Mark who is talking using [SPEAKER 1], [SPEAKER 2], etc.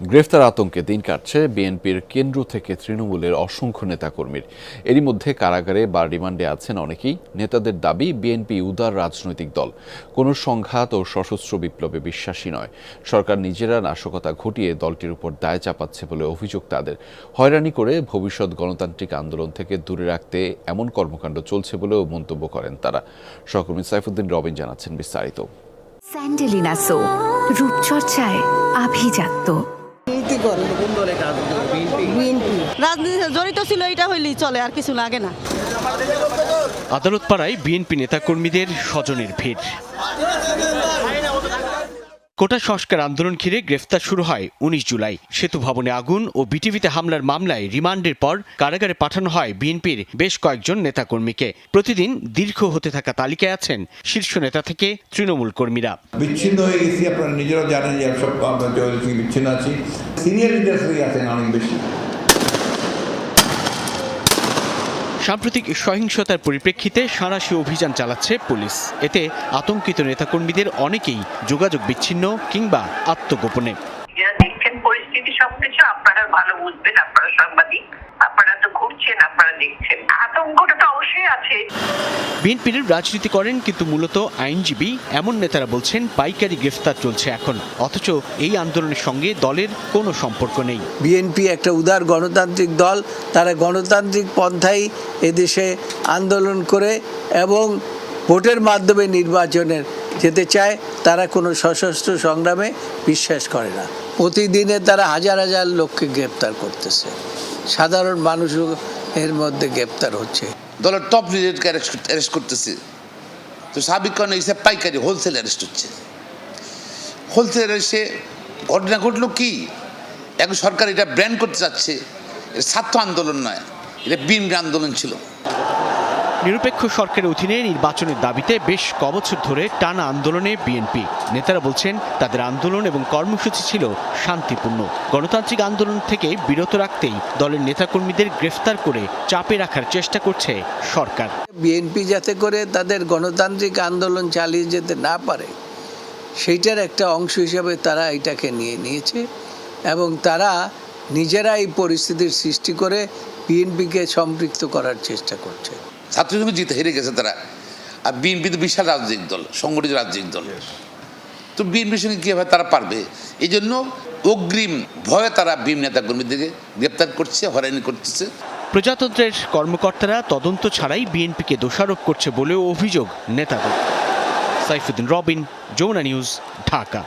[SPEAKER 1] গ্রেফতার আতঙ্কে দিন কাটছে বিএনপির কেন্দ্র থেকে তৃণমূলের অসংখ্য নেতাকর্মীর। এরই মধ্যে কারাগারে বা রিমান্ডে আছেন অনেকেই। নেতাদের দাবি, বিএনপি উদার রাজনৈতিক দল। কোনো সংঘাত ও সশস্ত্র বিপ্লবে বিশ্বাসী নয়। সরকার নিজেরা নাশকতা ঘটিয়ে দলটির উপর দায় চাপাচ্ছে বলে অভিযোগ তাদের। হয়রানি করে ভবিষ্যৎ গণতান্ত্রিক আন্দোলন থেকে দূরে রাখতে এমন কর্মকাণ্ড চলছে বলেও মন্তব্য করেন তারা। সহকর্মী সাইফুদ্দিন রবিন জানাচ্ছেন বিস্তারিত।
[SPEAKER 2] স্যান্ডেলিনা সো, রূপচর্চায় আভিজাত্য।
[SPEAKER 3] রাজনীতি করে। বিএনপি?
[SPEAKER 4] রাজনীতিতে জড়িত ছিল এটা হইলেই চলে আর কিছু লাগে না।
[SPEAKER 5] আদালত পাড়ায় বিএনপি নেতাকর্মীদের স্বজনের ভিড়। কোটা সংস্কার আন্দোলন ঘিরে গ্রেফতার শুরু হয় উনিশ জুলাই। সেতু ভবনে আগুন ও বিটিভিতে হামলার মামলায় রিমান্ডের পর কারাগারে পাঠানো হয় বিএনপির বেশ কয়েকজন নেতাকর্মীকে। প্রতিদিন দীর্ঘ হতে থাকা তালিকায় আছেন শীর্ষ নেতা থেকে তৃণমূল কর্মীরা।
[SPEAKER 6] বিচ্ছিন্ন হয়ে গেছি, আপনারা নিজেরাও জানেন যে সব বিচ্ছিন্ন আছি। সিনিয়র লিডার্স আছেন অনেক বেশি।
[SPEAKER 5] সাম্প্রতিক সহিংসতার পরিপ্রেক্ষিতে সাঁড়াশি অভিযান চালাচ্ছে পুলিশ। এতে আতঙ্কিত নেতাকর্মীদের অনেকেই যোগাযোগ বিচ্ছিন্ন কিংবা আত্মগোপনে।
[SPEAKER 7] দেখছেন পরিস্থিতি সবকিছু আপনারা ভালো বুঝবেন, আপনারা
[SPEAKER 5] বিএনপির রাজনীতি করেন কিন্তু মূলত আইনজীবী, এমন নেতারা বলছেন পাইকারি গ্রেফতার চলছে এখন। অথচ এই আন্দোলনের সঙ্গে দলের কোনো সম্পর্ক নেই।
[SPEAKER 3] বিএনপি একটা উদার গণতান্ত্রিক দল, তারা গণতান্ত্রিক পন্থাই এদেশে আন্দোলন করে এবং ভোটের মাধ্যমে নির্বাচনের যেতে চায়, তারা কোনো সশস্ত্র সংগ্রামে বিশ্বাস করে না। প্রতিদিনে তারা হাজার হাজার লোককে গ্রেপ্তার করতেছে। সাধারণ মানুষও এর মধ্যে গ্রেপ্তার হচ্ছে।
[SPEAKER 8] দলের টপ লিডারকে অ্যারেস্ট করতেছে। তো সাবিক হিসেবে পাইকারি হোলসেল অ্যারেস্ট হচ্ছে। হোলসেল অ্যারেস্টে ঘটনা ঘটলো কি? এখন সরকার এটা ব্র্যান্ড করতে চাচ্ছে। এটা ছাত্র আন্দোলন নয়, এটা বিএনপি আন্দোলন ছিল।
[SPEAKER 5] নিরপেক্ষ সরকারের অধীনে নির্বাচনের দাবিতে বেশ কবছর ধরে টানা আন্দোলনে বিএনপি। নেতারা বলছেন, তাদের আন্দোলন এবং কর্মসূচি ছিল শান্তিপূর্ণ। গণতান্ত্রিক আন্দোলন থেকে বিরত রাখতেই দলের নেতাকর্মীদের গ্রেফতার করে চাপে রাখার চেষ্টা করছে সরকার।
[SPEAKER 3] বিএনপি যাতে করে তাদের গণতান্ত্রিক আন্দোলন চালিয়ে যেতে না পারে, সেইটার একটা অংশ হিসাবে তারা এটাকে নিয়ে নিয়েছে এবং তারা নিজেরা এই পরিস্থিতির সৃষ্টি করে বিএনপিকে সম্পৃক্ত করার চেষ্টা করছে।
[SPEAKER 8] ছাত্রজীবী জিতে হেরে গেছে তারা। আর বিএনপি তো বিশাল রাজনৈতিক দল সংগঠিত রাজনৈতিক দল। তো বিএনপির সঙ্গে কীভাবে তারা পারবে? এই জন্য অগ্রিম ভয়ে তারা বিএম নেতাকর্মীদেরকে গ্রেপ্তার করছে হয়রানি করতেছে।
[SPEAKER 5] প্রজাতন্ত্রের কর্মকর্তারা তদন্ত ছাড়াই বিএনপিকে দোষারোপ করছে বলেও অভিযোগ নেতাদের। সাইফুদ্দিন রবিন যমুনা নিউজ ঢাকা।